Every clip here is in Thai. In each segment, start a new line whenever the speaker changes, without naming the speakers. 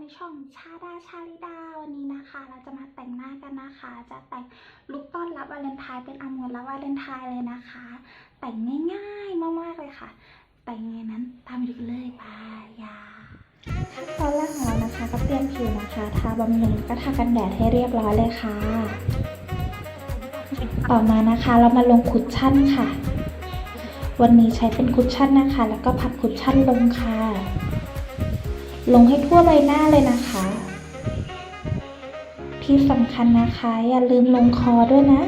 ในช่องชาดาชาลิดาวันนี้นะคะ เราจะมาแต่งหน้ากันนะคะ จะแต่งลุคต้อนรับวาเลนไทน์เป็นอมวนรับวาเลนไทน์เลยนะคะ แต่งง่ายๆมากๆเลยค่ะ แต่งยังไงนั้นตามไปดูกันเลยปายาขั้นตอนแรกของเรานะคะก็เตรียมผิวนะคะทาบำรุงก็ทากันแดดให้เรียบร้อยเลยค่ะ ต่อมานะคะเรามาลงคุชชั่นค่ะ วันนี้ใช้เป็นคุชชั่นนะคะ แล้วก็พับคุชชั่นลงค่ะ ลงให้ทั่วใบหน้าเลยนะคะ ที่สำคัญนะคะ อย่าลืมลงคอด้วยนะ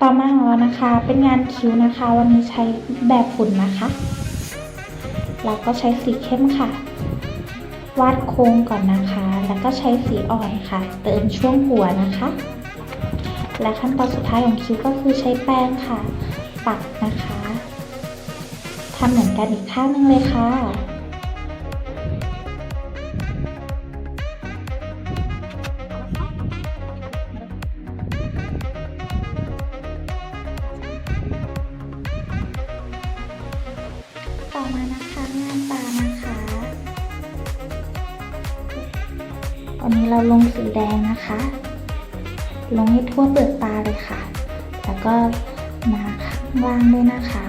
ต่อมาของเรานะคะเป็นงานคิ้วนะคะ วันนี้ใช้แบบฝุ่นนะคะ เราก็ใช้สีเข้มค่ะ วาดโค้งก่อนนะคะ แล้วก็ใช้สีอ่อนค่ะ เติมช่วงหัวนะคะ และขั้นตอนสุดท้ายของคิ้วก็คือใช้แป้งค่ะ ปัดนะคะทำเหมือนกันอีกข้างหนึงเลยค่ะต่อมานะคะงานตานะคะวันนี้เราลงสีแดงนะคะ ลงให้ทั่วเปลือกตาเลยค่ะ แล้วก็มาข้า ว่างด้วยนะคะ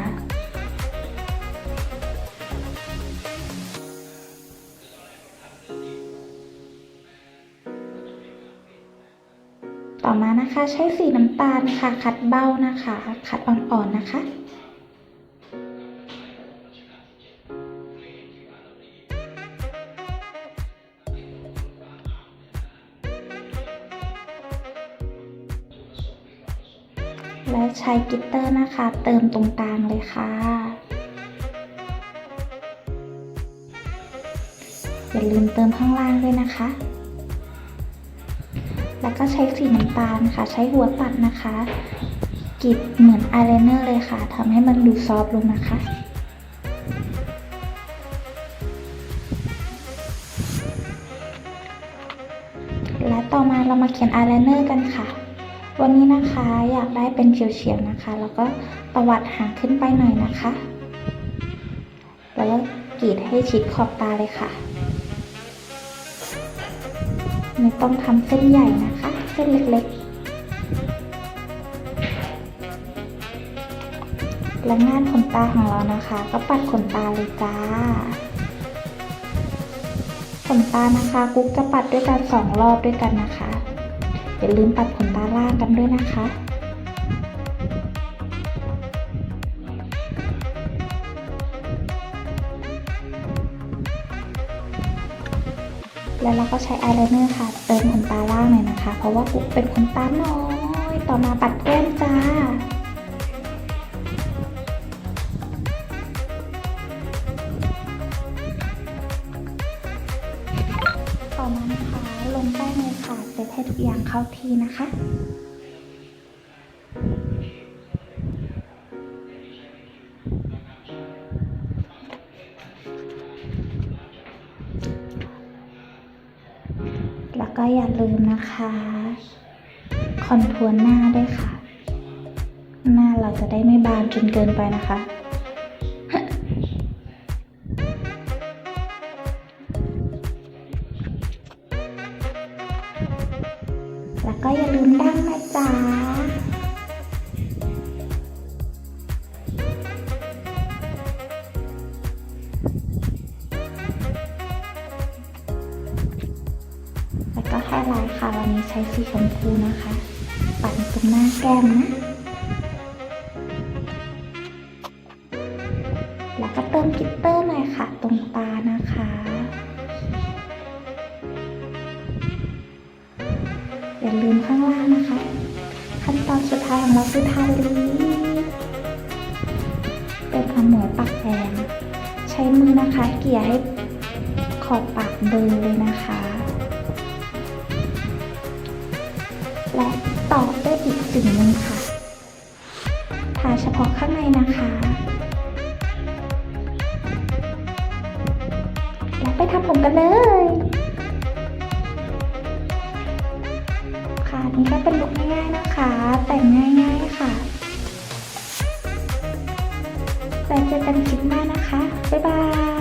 ต่อมานะคะใช้สีน้ำตาลค่ะคัดเบ้านะคะคัดอ่อนๆนะคะ แล้วใช้กิตเตอร์นะคะ เติมตรงกลางเลยค่ะ อย่าลืมเติมข้างล่างด้วยนะคะ แล้วก็ใช้สีน้ำตาลค่ะ ใช้หัวปัดนะคะกรีดเหมือนอายไลเนอร์เลยค่ะทำให้มันดูซอฟต์ลงนะคะและต่อมาเรามาเขียนอายไลเนอร์กันค่ะ วันนี้นะคะอยากได้เป็นเฉียวๆนะคะ แล้วก็ตวัดหางขึ้นไปหน่อยนะคะ แล้วก็กรีดให้ชิดขอบตาเลยค่ะ ไม่ต้องทำเส้นใหญ่นะคะ เส้นเล็กๆ และงานขนตาของเรานะคะ ก็ปัดขนตาเลยจ้าขนตานะคะ กุ๊กจะปัดด้วยกันสองรอบด้วยกันนะคะ อย่าลืมปัดขนตาล่างกันด้วยนะคะแล้วเราก็ใช้อายไลเนอร์ค่ะ เติมขนตาล่างหน่อยนะคะ เพราะว่ากุ๊เป็นขนตาน้อย ต่อมาปัดแก้มจ้า ให้ทุกอย่างเข้าที่นะคะ แล้วก็อย่าลืมนะคะ คอนทัวร์หน้าด้วยค่ะ หน้าเราจะได้ไม่บานจนเกินไปนะคะ แล้วก็อย่าลืมดั้งนะจ๊ะแล้วก็ไฮไลท์ค่ะวันนี้ใช้สีชมพูนะคะ ปัดตรงหน้าแก้มนะ แล้วก็เติมกิตเตอร์หน่อยค่ะ ตรงตานะคะ อย่าลืมข้างล่างนะคะ ขั้นตอนสุดท้ายของเราคือทาลิปเป็นขมวยปากแดงใช้มือนะคะ เกี่ยให้ขอบปากเบลอเลยนะคะ และต่อด้วยอีกสิ่งหนึ่งค่ะทาเฉพาะข้างในนะคะและไปทำผมกันเลย ค่ะนี่ก็เป็นลุคง่ายๆนะคะ แต่งง่ายๆค่ะแต่เจอกันคลิปหน้านะคะ บ๊ายบาย